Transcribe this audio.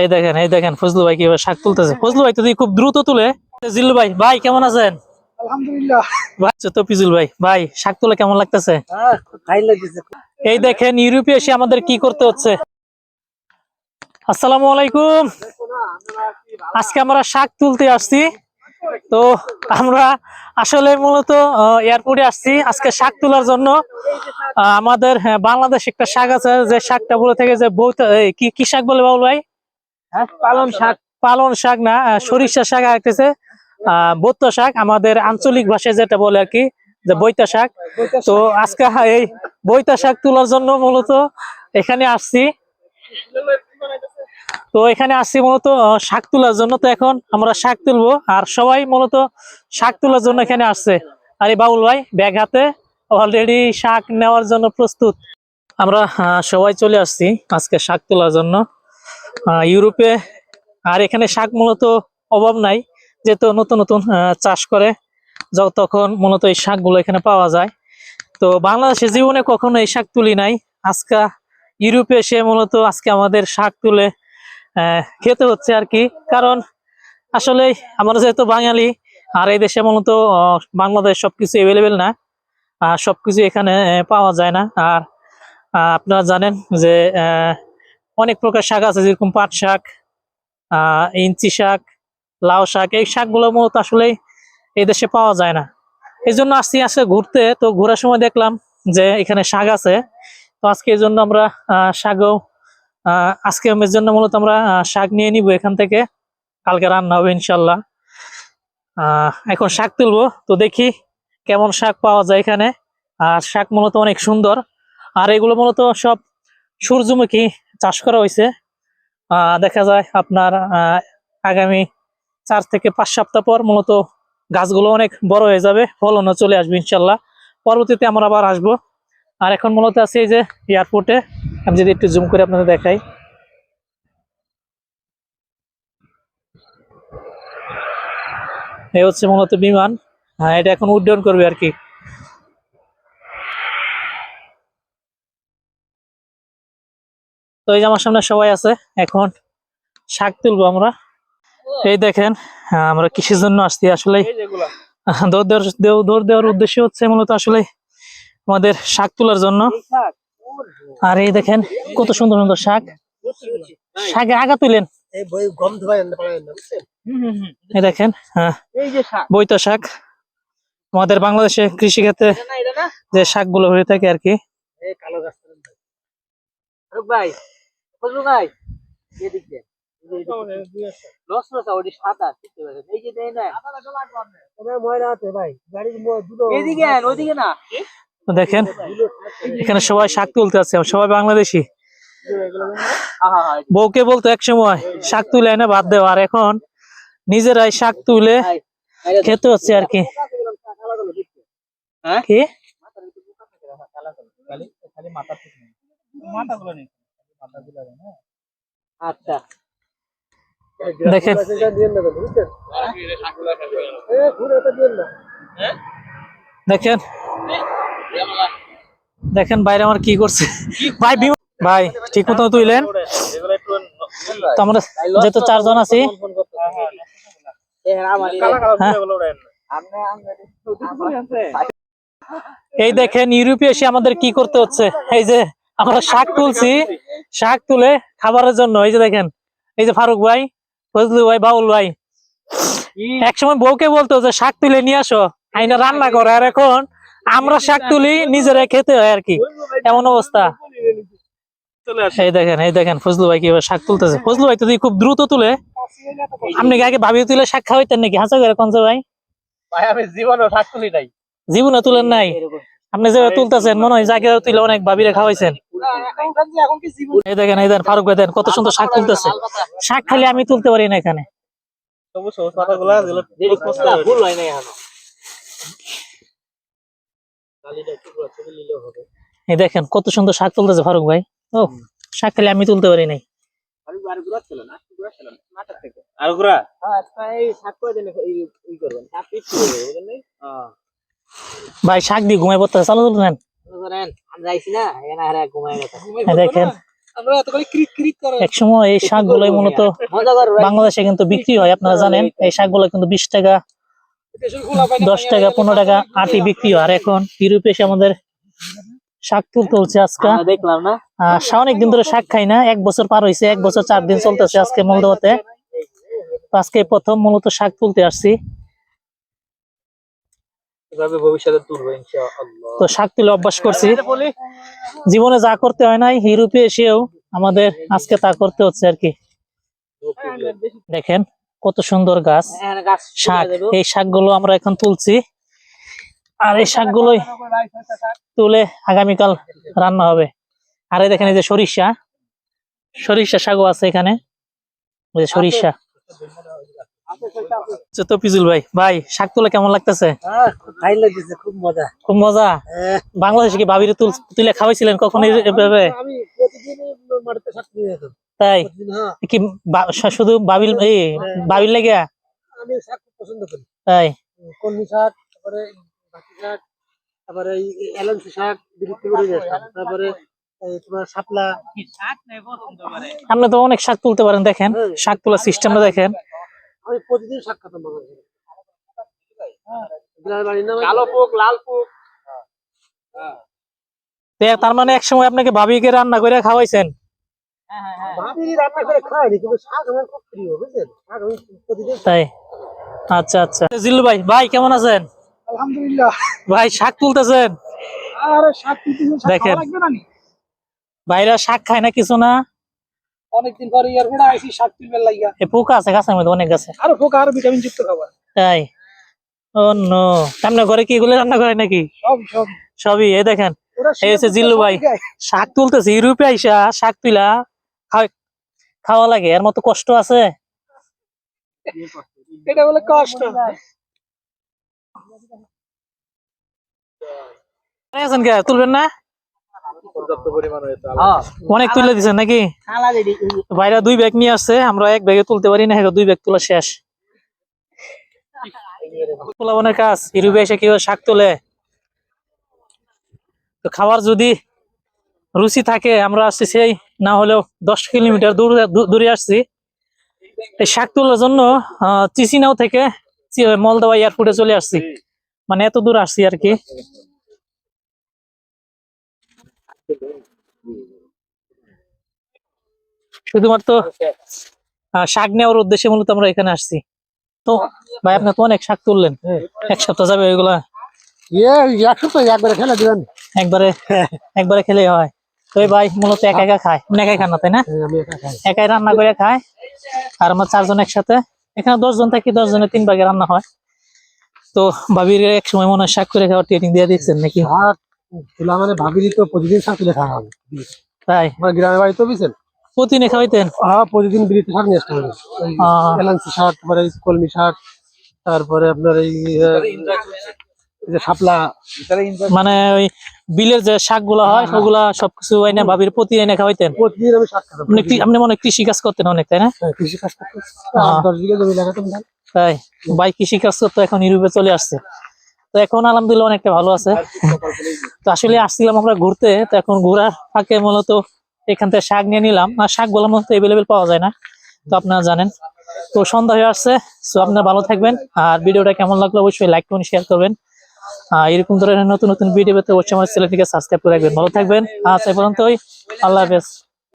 এই দেখেন এই দেখেন ফজলু ভাই কীভাবে শাক তুলতেছে। ফজলু ভাই তো খুব দ্রুত তুলে। জিল্লু ভাই ভাই কেমন আছেন? আলহামদুলিল্লাহ। ভাই আচ্ছা, তফিজুল ভাই ভাই শাক তুলে কেমন লাগতেছে? হ্যাঁ লাগতেছে। এই দেখেন ইউরোপে এসে আমাদের কি করতে হচ্ছে? আসসালামু আলাইকুম। আজকে আমরা শাক তুলতে আসছি। তো আমরা আসলে মূলত এয়ারপোর্টে আসছি আজকে শাক তোলার জন্য। আমাদের হ্যাঁ, বাংলাদেশ একটা শাক আছে যে শাকটা বলে থেকে যে এই, কি কি শাক বলে বাবুল ভাই? পালন শাক পালন শাক না সরিষা শাক আঁকতেছে আহ বত্ত শাক, আমাদের আঞ্চলিক ভাষায় যেটা বলে আর কি, যে বৈতা শাক। তো আজকে এই বৈতা শাক তোলার জন্য মূলত এখানে আসছি। তো এখানে আসছি মূলত শাক তোলার জন্য। তো এখন আমরা শাক তুলবো, আর সবাই মূলত শাক তোলার জন্য এখানে আসছে। আর বাবুল ভাই, ব্যাগ হাতে অলরেডি শাক নেওয়ার জন্য প্রস্তুত। আমরা সবাই চলে আসছি আজকে শাক তোলার জন্য। ইউরোপে। আর এখানে শাক মূলত অভাব নাই, যেহেতু নতুন নতুন চাষ করে তখন মূলত এই শাকগুলো এখানে পাওয়া যায়। তো বাংলাদেশে জীবনে কখনো এই শাক তুলি নাই। আজকে ইউরোপে এসে মূলত আজকে আমাদের শাক তুলে খেতে হচ্ছে আর কি। কারণ আসলে আমরা যেহেতু বাঙালি, আর এই দেশে মূলত বাংলাদেশ সবকিছু অ্যাভেলেবেল না সবকিছু এখানে পাওয়া যায় না। আর আপনারা জানেন যে অনেক প্রকার শাক আছে, যেরকম পাট শাক ইঞ্চি শাক, লাউ শাক, এই শাকগুলো মূলত আসলে এই দেশে পাওয়া যায় না। এই জন্য আসছি আসে ঘুরতে, তো ঘোরার সময় দেখলাম যে এখানে শাক আছে। তো আজকে এই জন্য আমরা শাকও আজকে এর জন্য মূলত আমরা শাক নিয়ে নিব এখান থেকে। কালকে রান্না হবে ইনশাল্লাহ এখন শাক তুলবো, তো দেখি কেমন শাক পাওয়া যায় এখানে। আর শাক মূলত অনেক সুন্দর। আর এগুলো মূলত সব সূর্যমুখী চাষ করা হয়েছে দেখা যায় আপনার আগামী চার থেকে পাঁচ সপ্তাহ পর মূলত গাছগুলো অনেক বড় হয়ে যাবে, ফলনও চলে আসবে ইনশাল্লাহ। পরবর্তীতে আমরা আবার আসব। আর এখন মূলত আছে এই যে এয়ারপোর্টে। আমি যদি একটু জুম করে আপনাদের দেখাই। এই হচ্ছে মূলত বিমান। হ্যাঁ এটা এখন উড্ডয়ন করবে আর কি। তো এই যে আমার সামনে সবাই আছে এখন শাক তুলবো আমরা। এই দেখেন আমরা কৃষির জন্য আসছি আসলে দৌড় দেওয়ার দৌড় দেওয়ার উদ্দেশ্য হচ্ছে মূলত আসলে আমাদের শাক তোলার জন্য। আর এই দেখেন কত সুন্দর সুন্দর শাক। শাকে আগা তুলেন। এই দেখেন হ্যাঁ বৈতা শাক। আমাদের বাংলাদেশে কৃষি ক্ষেত্রে যে শাকগুলো হয়ে থাকে আর কি। কালো গাছ ভাই ফজলু ভাই এদিক। দেখেন এখানে সবাই শাক তুলতে আছে সবাই বাংলাদেশি। বউকে বলতো এক সময় শাক তুলে এনে ভাত দেওয়া আর এখন নিজেরাই শাক তুলে খেতে হচ্ছে আর কি। হ্যাঁ? কি? খালি মাথা থেকে মাথাগুলো নেই মাথাগুলো না আচ্ছা দেখেন। দেখেন। দেখেন বাইরে আমার কি করছে। ভাই ভাই ঠিক মতো তুইলেন? তো আমরা যেহেতু চারজন আছি। এই দেখেন ইউরোপে এসে আমাদের কি করতে হচ্ছে? এই যে আমরা শাক তুলছি শাক তুলে খাবারের জন্য। এই যে দেখেন এই যে ফারুক ভাই ফজলু ভাই বাউল ভাই। একসময় বউকে বলতো যে শাক তুলে নিয়ে আসো। আইনা রান্না করে। আর এখন আমরা শাক তুলি নিজেরাই খেতে হয় আর কি। এমন অবস্থা। এই দেখেন এই দেখেন ফজলু ভাই কীভাবে শাক তুলতেছে। ফজলু ভাই তো খুব দ্রুত তুলে। আপনি আগে ভাবি তুলে শাক খাওয়াইতেন নাকি? হাসা করে কনসে ভাই? জীবনে তুলেন নাই? আপনি যেভাবে তুলতেছেন মনে হয় জায়গায় তুলে অনেক ভাবিরে খাওয়াইছেন। কি এই দেখেন এই দেখেন ফারুক ভাই দেখেন কত সুন্দর শাক তুলতেছে। শাক খালি আমি তুলতে পারি না এখানে। এই দেখেন কত সুন্দর শাক তুলতেছে ফারুক ভাই। ও শাক খালি আমি তুলতে পারি নাই। আর গুড়া দেন ভাই শাক দিয়ে ঘুমাই পড়তে চালু তুলতেন এই দেখেন। আমরা এত করে ক্রিক ক্রিক করে। একসময় এই শাকগুলোই মূলত বাংলাদেশে কিন্তু বিক্রি হয় আপনারা জানেন। এই শাকগুলো কিন্তু বিশ টাকা দশ টাকা পনেরো টাকা আটি বিক্রি হয়। আর এখন ইউরোপে এসে আমাদের শাক তুলতে হচ্ছে আজকে। দেখলাম না। অনেক দিন ধরে শাক খাই না এক বছর পার হয়েছে এক বছর চার দিন চলতেছে আজকে মলদোয়াতে আজকে প্রথম মূলত শাক তুলতে আসছি। এভাবে ভবিষ্যতে তুলবো ইনশাআল্লাহ। তো শাক তুলে অভ্যাস করছি। জীবনে যা করতে হয় নাই ইউরোপে এসেও আমাদের আজকে তা করতে হচ্ছে আর কি। দেখেন কত সুন্দর গাছ। শাক এই শাকগুলো আমরা এখন তুলছি। আর এই শাকগুলোই তুলে আগামীকাল রান্না হবে। আর এই দেখেন এই যে সরিষা। সরিষা শাকও আছে এখানে। ওই যে সরিষা। পিজুল ভাই ভাই শাক তুলে কেমন লাগতেছে? খুব মজা। খুব মজা? বাংলাদেশে কি ভাবিরে তুল খাওয়াইছিলেন কখন এভাবে? তাই? হ্যাঁ। কি শুধু বাবিল এই বাবিল লেগে? আমি শাক পছন্দ করি। তাই? কলমি শাক তারপরে বাকি শাক তারপরে এই এলাঞ্চি শাক বিক্রি করে তারপরে আপনি তো অনেক শাক তুলতে পারেন দেখেন। শাক তোলার সিস্টেমটা দেখেন। আমি প্রতিদিন কালো পোক লাল পোক। তার মানে এক সময় আপনাকে ভাবিকে রান্না করে খাওয়াইছেন? প্রতিদিন তাই? আচ্ছা আচ্ছা। জিল্লু ভাই ভাই কেমন আছেন? আলহামদুলিল্লাহ। ভাই শাক তুলতেছেন? আরে শাক প্রতিদিন শাক দেখেন। ভাইরা শাক খায় না কিছু না? অনেকদিন পরে ইয়ার গোড়া আইসি শাক তুলবার লাগিয়া এ পোকা আছে গাছের মধ্যে অনেক গাছে। আরও পোকা আরও ভিটামিন যুক্ত খাবার। তাই? Oh no. কি এগুলো রান্না করে নাকি? সব সব। সবই এই দেখেন। এই হচ্ছে জিল্লু ভাই। শাক তুলতেছে ইউরোপে আইসা শাক তুলা খাওয়া- লাগে। এর মতো কষ্ট আছে? এটা বলে কষ্ট। তুলবেন না? অনেক তুলে দিছেন নাকি? ভাইরা দুই ব্যাগ নিয়ে আসছে আমরা এক ব্যাগে তুলতে পারি না দুই ব্যাগ তোলা শেষ। পোলাবনের কাজ ইউরোপে এসে কীভাবে শাক তোলে? তো খাবার যদি রুচি থাকে আমরা আসছি সেই না হলেও দশ কিলোমিটার দূরে দূরে আসছি। এই শাক তোলার জন্য আহ, চিচিনাও থেকে চি- মলদা এয়ারপোর্টে চলে আসছি। মানে এত দূর আসছি আর কি। শুধুমাত্র শাক নেওয়ার উদ্দেশ্যে মূলত আমরা এখানে আসছি। তো ভাই আপনি তো অনেক শাক তুললেন। এক সপ্তাহ যাবে ওইগুলা? একবারে খেলে দিবেন। একবারে একবারে খেলেই হয়। তো ভাই মূলত একা একা খায়। আপনি একাই খান না তাই না? আমি একা খাই। একাই রান্না করে খায়। আর আমরা চারজন একসাথে। এখানে দশ জন থাকি তিন ভাগে রান্না হয়। তো ভাবির এক সময় মনে হয় শাক করে খাওয়ার ট্রেনিং দিয়ে দিচ্ছেন নাকি? তুলা মানে তো প্রতিদিন শাক তুলে খাওয়া হবে তাই? আমার গ্রামের বাড়ি তো বুঝছেন প্রতিদিনে খাওয়াইতেন? হ্যাঁ প্রতিদিন শাক নিয়ে আসতে হবে। এলাঞ্চি শাক তারপরে কলমি শাক তারপরে আপনার এই যে শাপলা। মানে ওই বিলের যে শাকগুলা হয় সেগুলা সবকিছু এনে ভাবির প্রতি এনে খাওয়াইতেন? প্রতিদিন আমি শাক খাতাম আপনি আপনি মনে হয় কৃষি কাজ করতেন অনেক তাই না? হ্যাঁ, কৃষি কাজ করতাম। আহ। আট দশ বিঘা জমি লাগাতাম তাই ভাই কৃষি কাজ করতে এখন ইউরোপে চলে আসছে। তো এখন আলহামদুলিল্লাহ অনেকটা ভালো আছে। তো আসলে আসছিলাম আমরা ঘুরতে তো এখন ঘোরার ফাঁকে মূলত এখান থেকে শাক নিয়ে নিলাম। আর শাকগুলো মূলত এভেলেবেল পাওয়া যায় না, তো আপনারা জানেন। তো সন্ধ্যা হয়ে আসছে, সো আপনারা ভালো থাকবেন। আর ভিডিওটা কেমন লাগল অবশ্যই লাইক করুন শেয়ার করবেন। আর এরকম ধরনের নতুন নতুন ভিডিও পেতে অবশ্যই আমার চ্যানেলটিকে সাবস্ক্রাইব করে রাখবেন। ভালো থাকবেন। আচ্ছা পর্যন্তই। আল্লাহ হাফেজ।